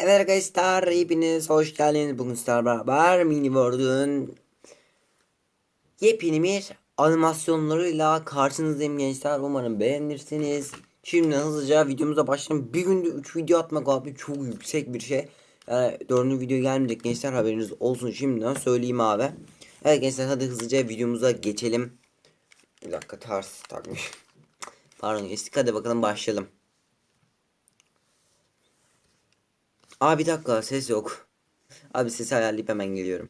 Evet arkadaşlar hepiniz hoş geldiniz. Bugün sizlerle beraber Mini World'un yepyeni bir animasyonlarıyla karşınızdayım gençler. Umarım beğenirsiniz. Şimdi hızlıca videomuza başlayalım. Bir günde 3 video atmak abi çok yüksek bir şey. Yani 4. video gelmeyecek gençler haberiniz olsun şimdiden söyleyeyim abi. Evet gençler hadi hızlıca videomuza geçelim. Bir dakika ters takmış. Pardon geçtik hadi bakalım başlayalım. Aa bir dakika ses yok. Abi sesi ayarlayıp hemen geliyorum.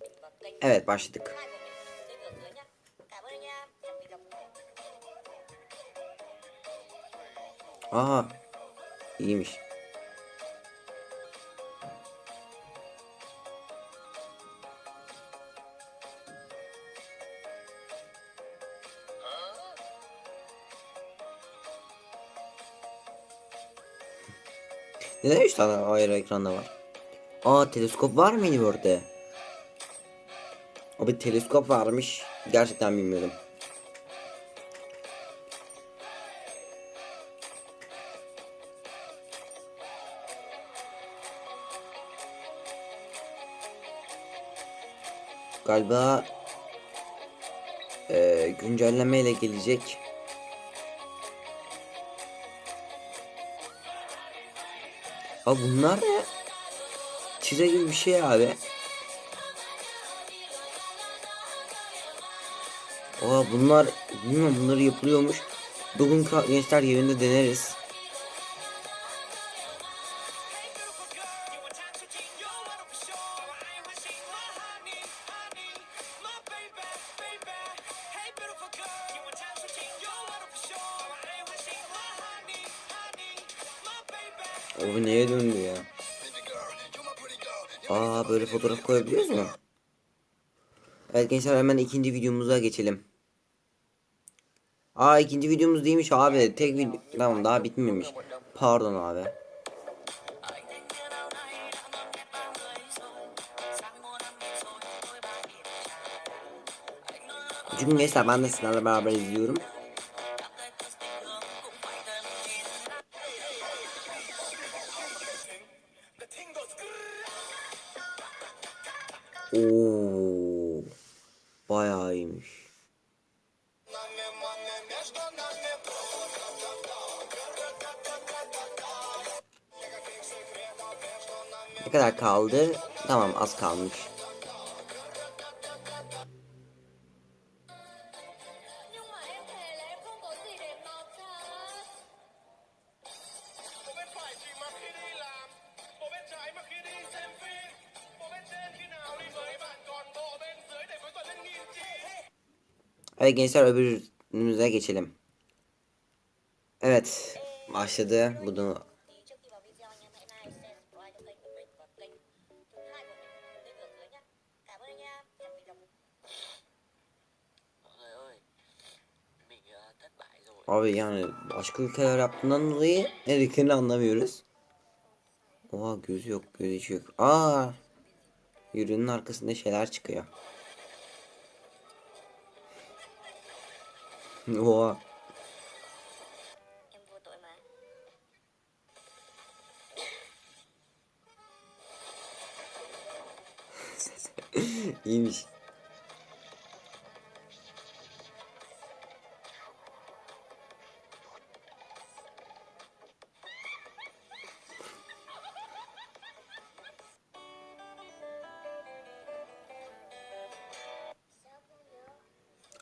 Evet başladık. Aa iyiymiş. Neden 3 tane ayrı ekranda var? Aa teleskop var mıydı orada? Abi teleskop varmış. Gerçekten bilmiyordum. Galiba eee güncellemeyle gelecek. Abi bunlar ne? Çize gibi bir şey abi. Aa bunlar bilmiyorum bunları yapılıyormuş. Bugün gençler yerinde deneriz. O neye döndü ya? Aa böyle fotoğraf koyabiliyoruz mu? Evet gençler hemen ikinci videomuza geçelim. Aa ikinci videomuz değilmiş abi. Tek video. Tamam daha bitmemiş. Pardon abi. Çünkü gençler ben de sizlerle beraber izliyorum. Oo, bayağı iyiymiş. Ne kadar kaldı? Tamam az kalmış. Người ơi, mình ờ, thất bại rồi. abi yani başka ülkeler yaptığından dolayı dediklerini anlamıyoruz. Oha gözü yok gözü hiç yok. Aa yürünün arkasında şeyler çıkıyor. Oha iyiymiş.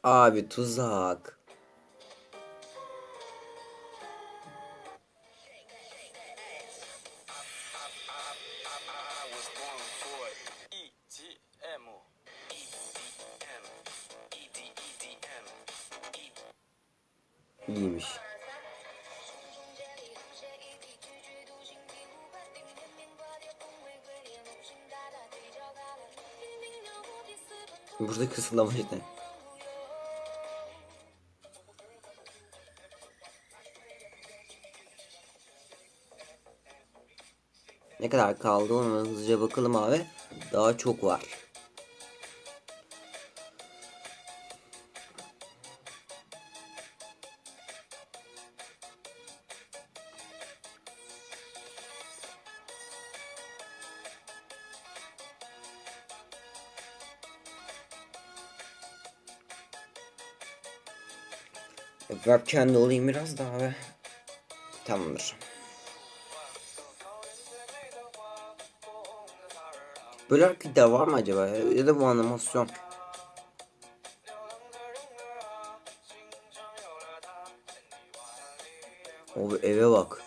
Abi tuzak. I was born for EDM. EDM. EDEDM. İyiymiş. Burada kısıtlama işte. Ne kadar kaldı ona hızlıca bakalım abi. Daha çok var. Webcam'de olayım biraz daha be. Tamamdır. Böyle hareketler var mı acaba ya, da bu animasyon? O eve bak.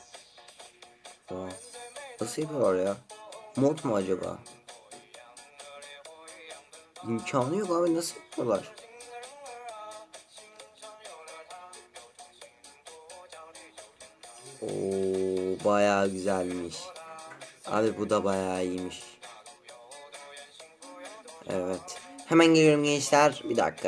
Nasıl yapıyorlar ya? Mod mu acaba? İmkanı yok abi nasıl yapıyorlar? Oo bayağı güzelmiş. Abi bu da bayağı iyiymiş. Evet. Hemen geliyorum gençler. Bir dakika.